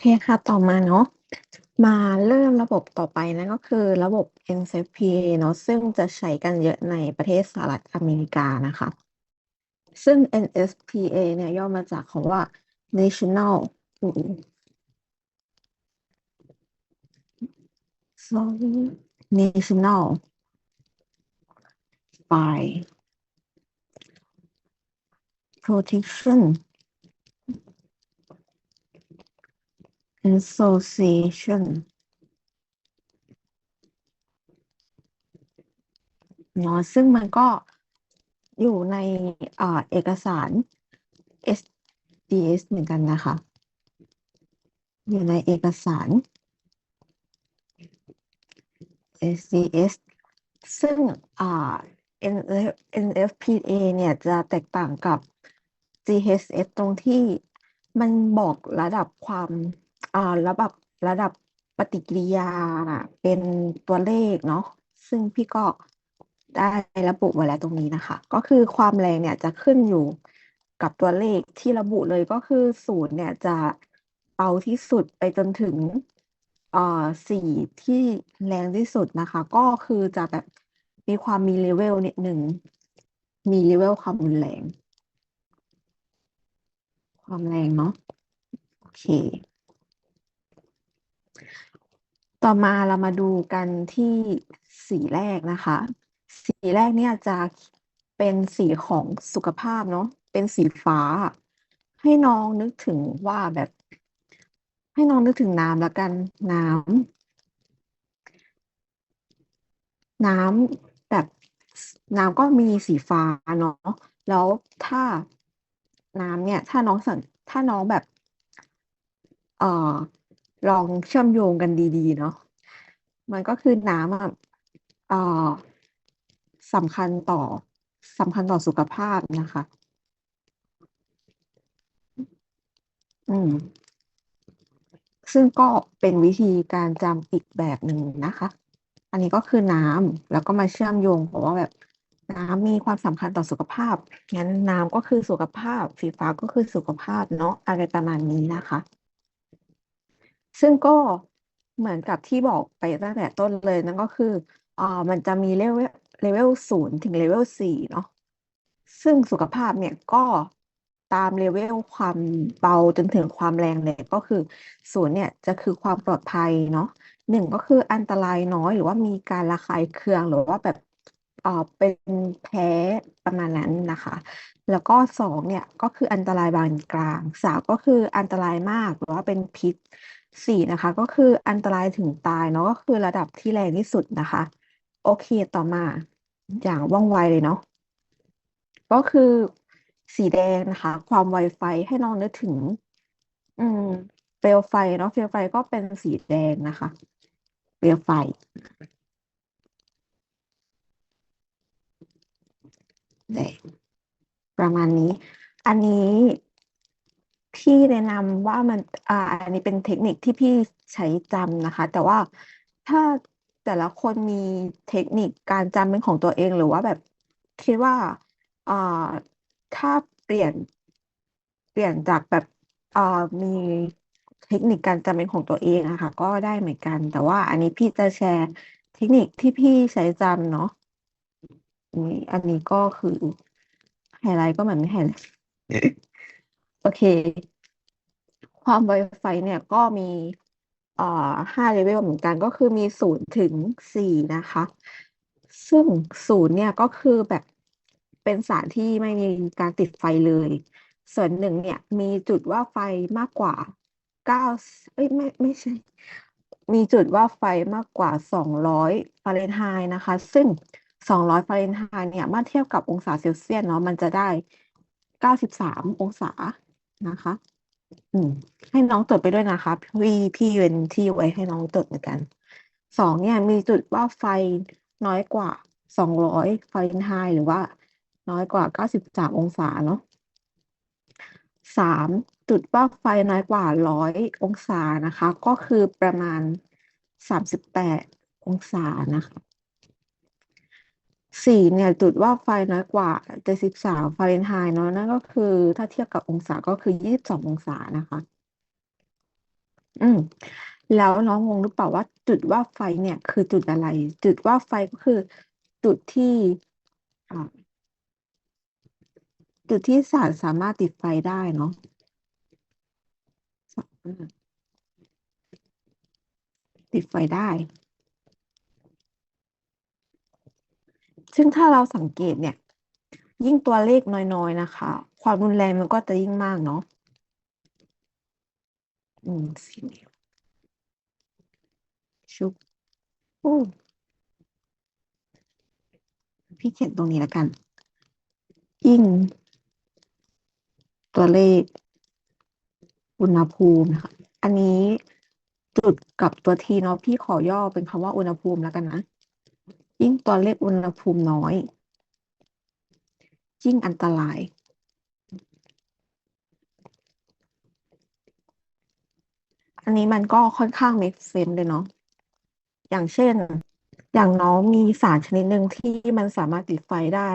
เคค่ะ ต่อมาเนาะ มาเริ่มระบบต่อไปนั่นก็คือระบบ NFPA เนาะซึ่งจะใช้กันเยอะในประเทศสหรัฐอเมริกานะคะ ซึ่ง NFPA เนี่ยย่อมาจากคำว่า National sorry National Fire Protection Association เนาะซึ่งมันก็อยู่ในอเอกสาร SDS เหมือนกันนะคะ อยู่ในเอกสาร SDS ซึ่งอ่า NF NFPA เนี่ยจะแตกต่างกับ GHS ตรงที่มันบอกระดับความ อ่าระดับระดับปฏิกิริยาเป็นตัวเลขเนาะซึ่งพี่ก็ได้ระบุไว้แล้วตรงนี้นะคะ ก็คือความแรงเนี่ยจะขึ้นอยู่กับตัวเลขที่ระบุเลยก็คือศูนย์เนี่ยจะเบาที่สุดไปจนถึงเอ่อสี่ที่แรงที่สุดนะคะ ก็คือจะแบบมีความมีเลเวลนิดหนึ่งมีเลเวลความรุนแรง ความแรงเนาะโอเค ต่อมาเรามาดูกันที่สีแรกนะคะ สีแรกเนี่ยจะเป็นสีของสุขภาพเนาะเป็นสีฟ้า ให้น้องนึกถึงว่าแบบ ให้น้องนึกถึงน้ำแล้วกันน้ำน้ำแบบน้ำก็มีสีฟ้าเนาะแล้วถ้าน้ำเนี่ย ถ้าน้องสังถ้าน้องแบบ เอ่อ ลองเชื่อมโยงกันดีๆ เนาะมันก็คือน้ำอะเอ่อสำคัญต่อสำคัญต่อสุขภาพนะคะ อืม ซึ่งก็เป็นวิธีการจำอีกแบบหนึ่งนะคะ อันนี้ก็คือน้ำแล้วก็มาเชื่อมโยงบอกว่าแบบน้ำมีความสำคัญต่อสุขภาพ งั้นน้ำก็คือสุขภาพ สีฟ้าก็คือสุขภาพเนาะอะไรประมาณนี้นะคะ ซึ่งก็เหมือนกับที่บอกไปตั้งแต่ต้นเลยนั่นก็คืออ่ามันจะมีเลเวลเลเวลศูนย์ถึงเลเวลสี่เนาะซึ่งสุขภาพเนี่ยก็ตามเลเวลความเบาจนถึงความแรงเลยก็คือศูนย์เนี่ยจะคือความปลอดภัยเนาะหนึ่งก็คืออันตรายน้อยหรือว่ามีการระคายเคืองหรือว่าแบบเอ่อเป็นแพ้ประมาณนั้นนะคะ แล้วก็สองเนี่ยก็คืออันตรายบานกลางสามก็คืออันตรายมากหรือว่าเป็นพิษ สี่นะคะ ก็คืออันตรายถึงตายเนาะก็คือระดับที่แรงที่สุดนะคะ โอเคต่อมาอย่างว่องไวเลยเนาะก็คือสีแดงนะคะ ความไวไฟให้น้องนึกถึง อืมเปลวไฟเนาะเปลวไฟก็เป็นสีแดงนะคะ เปลวไฟ ประมาณนี้ อันนี้ พี่แนะนำว่ามันอ่าอันนี้เป็นเทคนิคที่พี่ใช้จำนะคะ แต่ว่าถ้าแต่ละคนมีเทคนิคการจำเป็นของตัวเองหรือว่าแบบคิดว่าอ่าถ้าเปลี่ยนเปลี่ยนจากแบบอ่ามีเทคนิคการจำเป็นของตัวเองอะค่ะ ก็ได้เหมือนกัน แต่ว่าอันนี้พี่จะแชร์เทคนิคที่พี่ใช้จำเนาะนี่อันนี้ก็คือไฮไลท์ก็เหมือนไม่ไฮไลท์ โอเค ความไวไฟเนี่ยก็มีอ่าห้าเลเวลเหมือนกันก็คือมีศูนย์ถึงสี่นะคะ ซึ่งศูนย์เนี่ยก็คือแบบเป็นสารที่ไม่มีการติดไฟเลย ส่วนหนึ่งเนี่ยมีจุดว่าไฟมากกว่าเก้าเอ้ยไม่ไม่ใช่ มีจุดว่าไฟมากกว่าสองร้อยฟาเรนไฮต์นะคะ ซึ่งสองร้อยฟาเรนไฮต์เนี่ยเมื่อเทียบกับองศาเซลเซียสเนาะมันจะได้เก้าสิบสามองศานะคะ อืม ให้น้องจดไปด้วยนะคะ พี่พี่เว้นที่ไว้ให้น้องจดเหมือนกันสองเนี่ยมีจุดว่าไฟน้อยกว่าสองร้อยฟาเรนไฮต์หรือว่า น้อยกว่าเก้าสิบสามองศาเนาะสามจุดว่าไฟน้อยกว่าร้อยองศานะคะ ก็คือประมาณสามสิบแปดองศานะคะ สี่เนี่ยจุดว่าไฟน้อยกว่าเจ็ดสิบสามฟาเรนไฮต์เนาะนั่นก็คือ ถ้าเทียบกับองศาก็คือยี่สิบสององศานะคะ อืม แล้วน้องงงหรือเปล่าว่า จุดว่าไฟเนี่ย คือจุดอะไร จุดว่าไฟก็คือ จุดที่จุดที่สารสามารถติดไฟได้เนาะติดไฟได้ ซึ่งถ้าเราสังเกตเนี่ย ยิ่งตัวเลขน้อยๆนะคะ ความรุนแรงมันก็จะยิ่งมากเนาะอืมสีเหลืองชุบโอ้พี่เขียนตรงนี้แล้วกัน ยิ่ง ตัวเลข อุณหภูมินะคะ อันนี้จุดกับตัวทีเนาะพี่ขอย่อเป็นคำว่าอุณหภูมิแล้วกันนะ ยิ่งตัวเลขอุณหภูมิน้อย ยิ่งอันตราย อันนี้มันก็ค่อนข้าง make sense เลยเนาะอย่างเช่น อย่างน้องมีสารชนิดหนึ่งที่มันสามารถติดไฟได้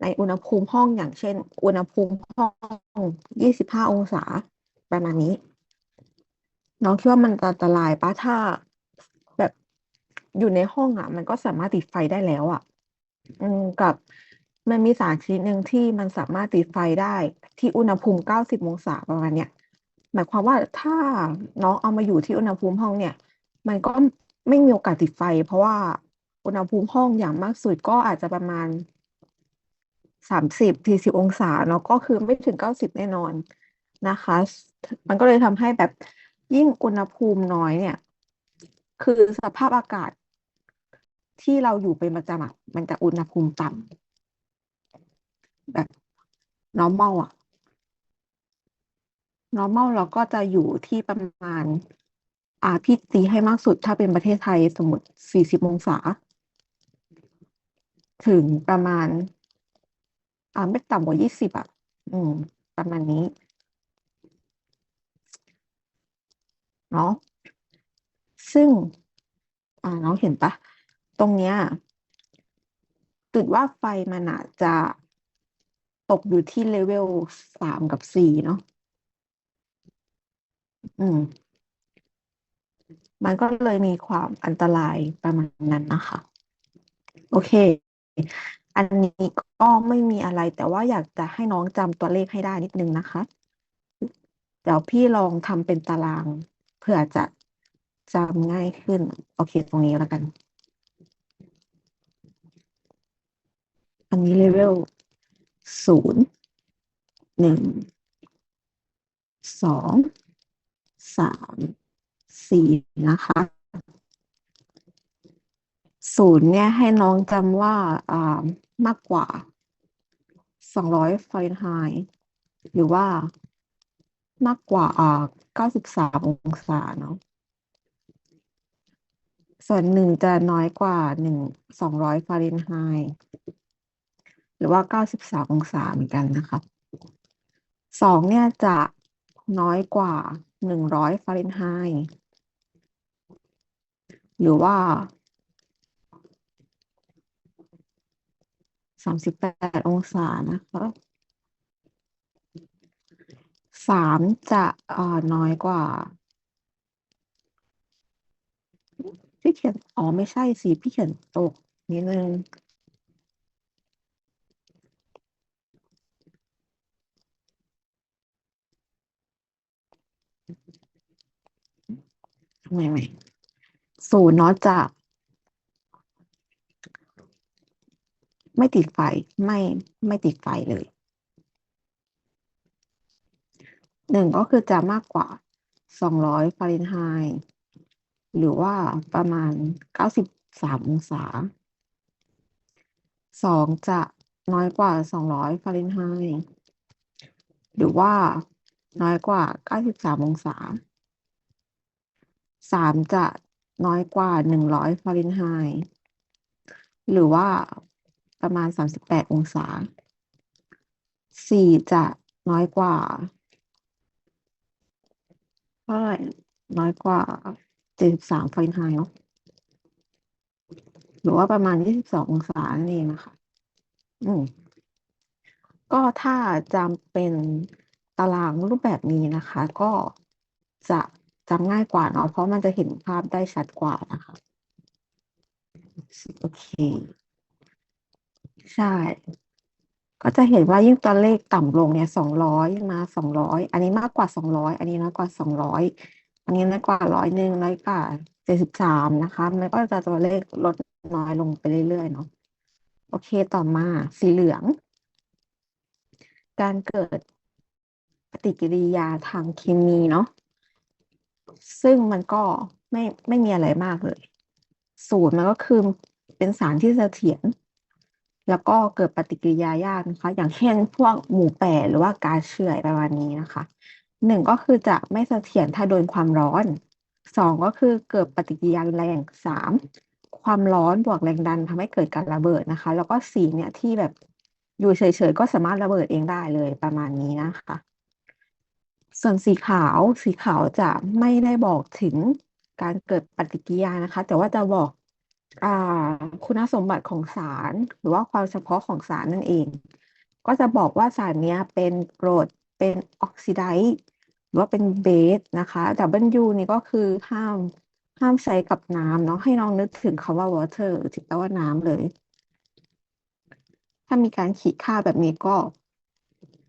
ในอุณหภูมิห้องอย่างเช่น อุณหภูมิห้องยี่สิบห้าองศาประมาณนี้ น้องคิดว่ามันอันตรายปะถ้า อยู่ในห้องอะ มันก็สามารถติดไฟได้แล้วอะ อืมกับมันมีสารชนิดหนึ่งที่มันสามารถติดไฟได้ที่อุณหภูมิเก้าสิบองศาประมาณเนี้ยหมายความว่าถ้าน้องเอามาอยู่ที่อุณหภูมิห้องเนี่ย มันก็ไม่มีโอกาสติดไฟ เพราะว่าอุณหภูมิห้องอย่างมากสุดก็อาจจะประมาณสามสิบสี่สิบองศาเนาะก็คือไม่ถึงเก้าสิบแน่นอนนะคะ มันก็เลยทำให้แบบยิ่งอุณหภูมิน้อยเนี่ย คือสภาพอากาศ ที่เราอยู่เป็นประจำอะมันจะอุณหภูมิต่ำแบบ normal อะ normal เราก็จะอยู่ที่ประมาณ อ่าพี่ตีให้มากสุดถ้าเป็นประเทศไทยสมมติสี่สิบองศา ถึงประมาณ อ่าไม่ต่ำกว่ายี่สิบอะอืม ประมาณนี้ เนาะซึ่ง อ่าน้องเห็นปะ ตรงเนี้ยจุดว่าไฟมันอาจจะตกอยู่ที่เลเวลสามกับสี่เนาะอืม มันก็เลยมีความอันตรายประมาณนั้นนะคะ โอเค อันนี้ก็ไม่มีอะไร แต่ว่าอยากจะให้น้องจำตัวเลขให้ได้นิดนึงนะคะ เดี๋ยวพี่ลองทำเป็นตารางเพื่อจะจำง่ายขึ้น โอเค ตรงนี้แล้วกัน อันนี้เลเวลศูนย์หนึ่งสองสามสี่นะคะศูนย์เนี่ยให้น้องจำว่าอ่ามากกว่าสองร้อยฟาเรนไฮต์หรือว่ามากกว่าอ่าเก้าสิบสามองศาเนาะส่วนหนึ่งจะน้อยกว่าหนึ่งสองร้อยฟาเรนไฮต์ หรือว่าเก้าสิบสามองศาเหมือนกันนะคะสองเนี่ยจะน้อยกว่าหนึ่งร้อยฟาเรนไฮต์หรือว่าสามสิบแปดองศานะคะสามจะอ่าน้อยกว่าพี่เขียน อ๋อ ไม่ใช่สิ พี่เขียนตกนิดนึง ไม่ไม่ศูนย์เนาะจะไม่ติดไฟไม่ไม่ติดไฟเลยหนึ่งก็คือจะมากกว่าสองร้อยฟาเรนไฮต์หรือว่าประมาณเก้าสิบสามองศาสองจะน้อยกว่าสองร้อยฟาเรนไฮต์หรือว่าน้อยกว่าเก้าสิบสามองศา สามจะน้อยกว่าหนึ่งร้อยฟาเรนไฮต์หรือว่าประมาณสามสิบแปดองศาสี่จะน้อยกว่าเท่าไหร่น้อยกว่าเจ็ดสิบสามฟาเรนไฮต์เนาะหรือว่าประมาณยี่สิบสององศานั่นเองนะคะ อืมก็ถ้าจำเป็นตารางรูปแบบนี้นะคะ ก็จะ จำง่ายกว่าเนาะเพราะมันจะเห็นภาพได้ชัดกว่านะคะ โอเค ใช่ ก็จะเห็นว่ายิ่งตัวเลขต่ำลงเนี่ยสองร้อยมาสองร้อยอันนี้มากกว่าสองร้อยอันนี้น้อยกว่าสองร้อยอันนี้น้อยกว่าร้อยหนึ่งน้อยกว่าเจ็ดสิบสามนะคะ มันก็จะตัวเลขลดน้อยลงไปเรื่อยๆเนาะโอเคต่อมาสีเหลือง การเกิดปฏิกิริยาทางเคมีเนาะ ซึ่งมันก็ไม่ไม่มีอะไรมากเลย สูตรมันก็คือเป็นสารที่เสถียรแล้วก็เกิดปฏิกิริยายากนะคะ อย่างเช่นพวกหมูแปรหรือว่าก๊าซเฉื่อยประมาณนี้นะคะหนึ่งก็คือจะไม่เสถียรถ้าโดนความร้อนสองก็คือเกิดปฏิกิริยาแรงสามความร้อนบวกแรงดันทำให้เกิดการระเบิดนะคะ แล้วก็สี่เนี่ยที่แบบอยู่เฉยๆก็สามารถระเบิดเองได้เลยประมาณนี้นะคะ ส่วนสีขาวสีขาวจะไม่ได้บอกถึงการเกิดปฏิกิริยานะคะ แต่ว่าจะบอกอคุณสมบัติของสาร หรือว่าความเฉพาะของสารนั่นเอง ก็จะบอกว่าสารนี้เป็นกรดเป็นออกซิไดซ์หรือว่าเป็นเบสนะคะแต่ W นี่ก็คือห้ามห้ามใช้กับน้ำเนาะให้น้องนึกถึงคำว่า water ที่แปลว่าน้ำเลย ถ้ามีการขีดค่าแบบนี้ก็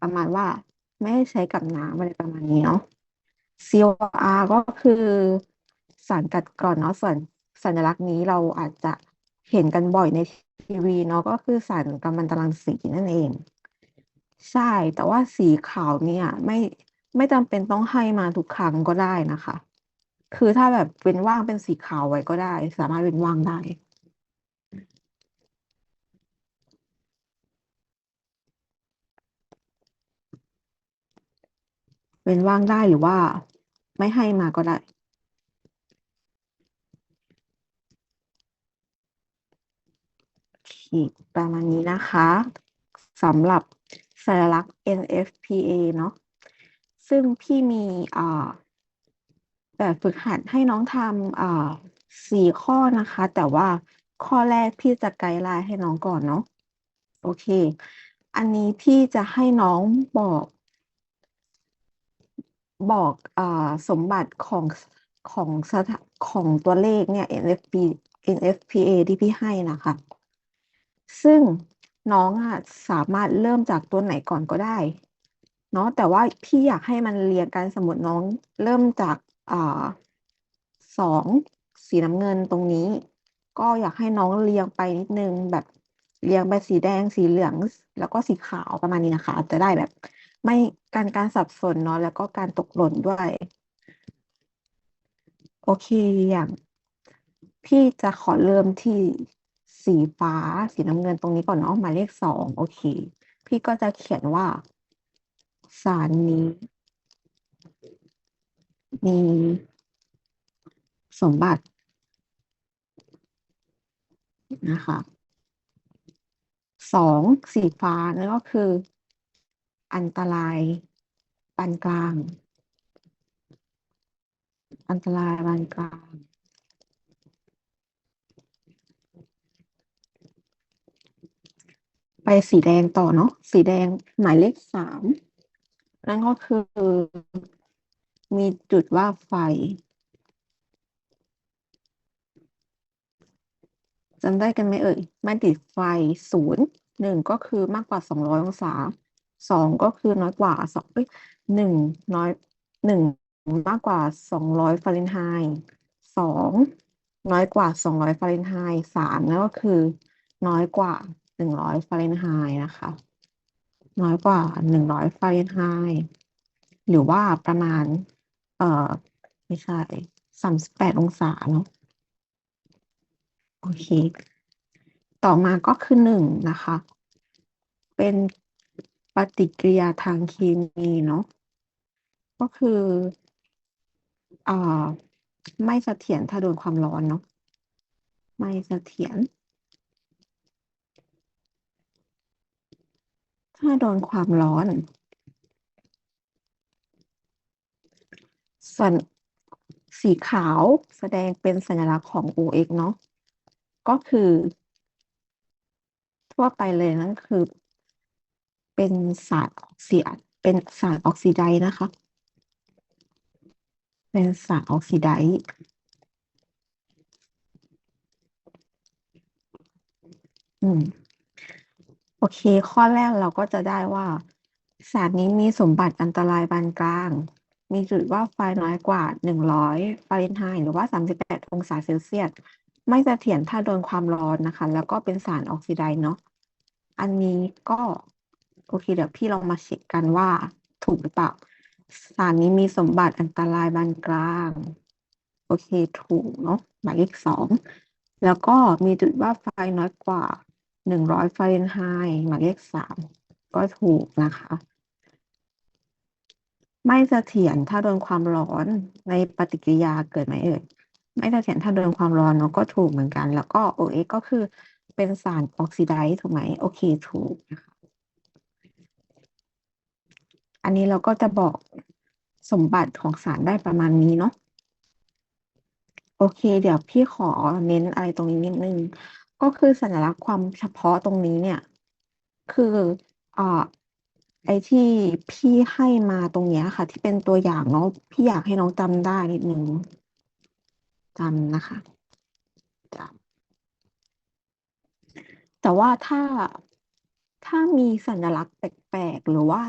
ประมาณว่า ไม่ให้ใช้กับน้ำอะไรประมาณนี้เนาะ COR ก็คือสารกัดกร่อนเนาะส่วนสัญลักษณ์นี้เราอาจจะเห็นกันบ่อยในทีวีเนาะก็คือสารกัมมันตรังสีนั่นเอง ใช่แต่ว่าสีขาวเนี่ยไม่ไม่จำเป็นต้องให้มาทุกครั้งก็ได้นะคะ คือถ้าแบบเป็นว่างเป็นสีขาวไว้ก็ได้ สามารถเป็นว่างได้ เป็นว่างได้หรือว่า ไม่ให้มาก็ได้โอเคประมาณนี้นะคะสำหรับสัญลักษณ์ NFPA เนาะซึ่งพี่มีอ่าแบบฝึกหัดให้น้องทำอ่าสี่ข้อนะคะ แต่ว่าข้อแรกพี่จะไกด์ไลน์ให้น้องก่อนเนาะโอเค อันนี้พี่จะให้น้องบอก บอกอ่าสมบัติของของสถาของตัวเลขเนี่ย NFP NFPA ที่พี่ให้นะคะ ซึ่งน้องอะสามารถเริ่มจากตัวไหนก่อนก็ได้ เนาะแต่ว่าพี่อยากให้มันเรียงกันสมมติน้องเริ่มจากอ่าสองสีน้ำเงินตรงนี้ ก็อยากให้น้องเรียงไปนิดนึงแบบเรียงไปสีแดงสีเหลือง แล้วก็สีขาวประมาณนี้นะคะ จะได้แบบ ไม่การการสับสนเนาะแล้วก็การตกหล่นด้วย โอเคอย่างพี่จะขอเริ่มที่สีฟ้าสีน้ำเงินตรงนี้ก่อนเนาะหมายเลขสองโอเค พี่ก็จะเขียนว่า สารนี้ มีสมบัตินะคะสองสีฟ้านั่นก็คือ อันตรายปานกลาง อันตรายปานกลางไปสีแดงต่อเนาะสีแดงหมายเลขสามนั่นก็คือ มีจุดว่าไฟจำได้กันไหมเอ่ยไม่ติดไฟศูนย์หนึ่งก็คือมากกว่าสองร้อยองศา สองก็คือน้อยกว่าสองเอ้ยหนึ่งน้อยหนึ่งมากกว่าสองร้อยฟาเรนไฮต์สองน้อยกว่าสองร้อยฟาเรนไฮต์สามนั่นก็คือ น้อยกว่าหนึ่งร้อยฟาเรนไฮต์นะคะ น้อยกว่าหนึ่งร้อยฟาเรนไฮต์หรือว่าประมาณ เอ่อไม่ใช่สามสิบแปดองศาเนาะโอเค ต่อมาก็คือหนึ่งนะคะ เป็น ปฏิกิริยาทางเคมีเนาะก็คืออ่าไม่เสถียรถ้าโดนความร้อนเนาะไม่เสถียรถ้าโดนความร้อนส่วนสีขาวแสดงเป็นสัญลักษณ์ของ OX เนาะก็คือ ทั่วไปเลยนั่นคือ เป็นสารออกซิดเป็นสารออกซิไดซ์นะคะ เป็นสารออกซิไดอืมโอเค ข้อแรกเราก็จะได้ว่า สารนี้มีสมบัติอันตรายปานกลาง มีจุดว่าไฟน้อยกว่า 100ฟาเรนไฮต์หรือว่า 38 องศาเซลเซียส ไม่เสถียรถ้าโดนความร้อนนะคะ แล้วก็เป็นสารออกซิไดเนาะ อันนี้ก็ โอเค เดี๋ยวพี่ลองมาเช็คกันว่าถูกหรือเปล่า สารนี้มีสมบัติอันตรายปานกลาง โอเคถูกเนาะหมายเลขสองแล้วก็มีจุดว่าไฟน้อยกว่าหนึ่งร้อยฟาเรนไฮต์หมายเลขสามก็ถูกนะคะ ไม่เสถียรถ้าโดนความร้อนในปฏิกิริยาเกิดไหมเอ่ยไม่เสถียรถ้าโดนความร้อนเนาะก็ถูกเหมือนกัน แล้วก็ OX ก็คือเป็นสารออกซิไดซ์ถูกไหมโอเคถูกนะคะ อันนี้เราก็จะบอกสมบัติของสารได้ประมาณนี้เนาะโอเค เดี๋ยวพี่ขอเน้นอะไรตรงนี้นิดนึง ก็คือสัญลักษณ์ความเฉพาะตรงนี้เนี่ย คืออ่าไอที่พี่ให้มาตรงเนี้ยค่ะ ที่เป็นตัวอย่างเนาะพี่อยากให้น้องจำได้นิดนึงจำนะคะจำแต่ว่าถ้าถ้ามีสัญลักษณ์แปลกๆหรือว่า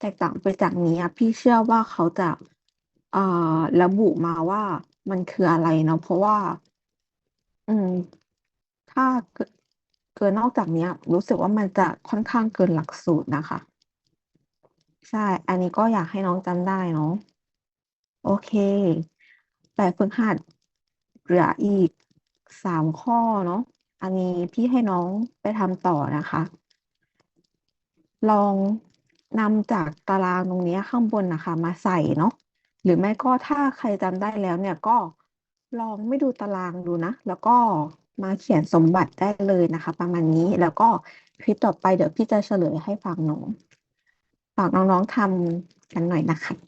แตกต่างไปจากนี้อะพี่เชื่อว่าเขาจะเอ่อระบุมาว่ามันคืออะไรเนาะเพราะว่า อืม ถ้าเกินเกินนอกจากเนี้ย รู้สึกว่ามันจะค่อนข้างเกินหลักสูตรนะคะ ใช่ อันนี้ก็อยากให้น้องจำได้เนาะโอเคแบบฝึกหัดเหลืออีกสามข้อเนาะอันนี้พี่ให้น้องไปทำต่อนะคะ ลอง นำจากตารางตรงนี้ข้างบนนะคะ มาใส่เนาะหรือไม่ก็ถ้าใครจำได้แล้วเนี่ยก็ลองไม่ดูตารางดูนะ แล้วก็มาเขียนสมบัติได้เลยนะคะ ประมาณนี้แล้วก็คลิปต่อไปเดี๋ยวพี่จะเฉลยให้ฟังน้องฝากน้องๆทำกันหน่อยนะคะ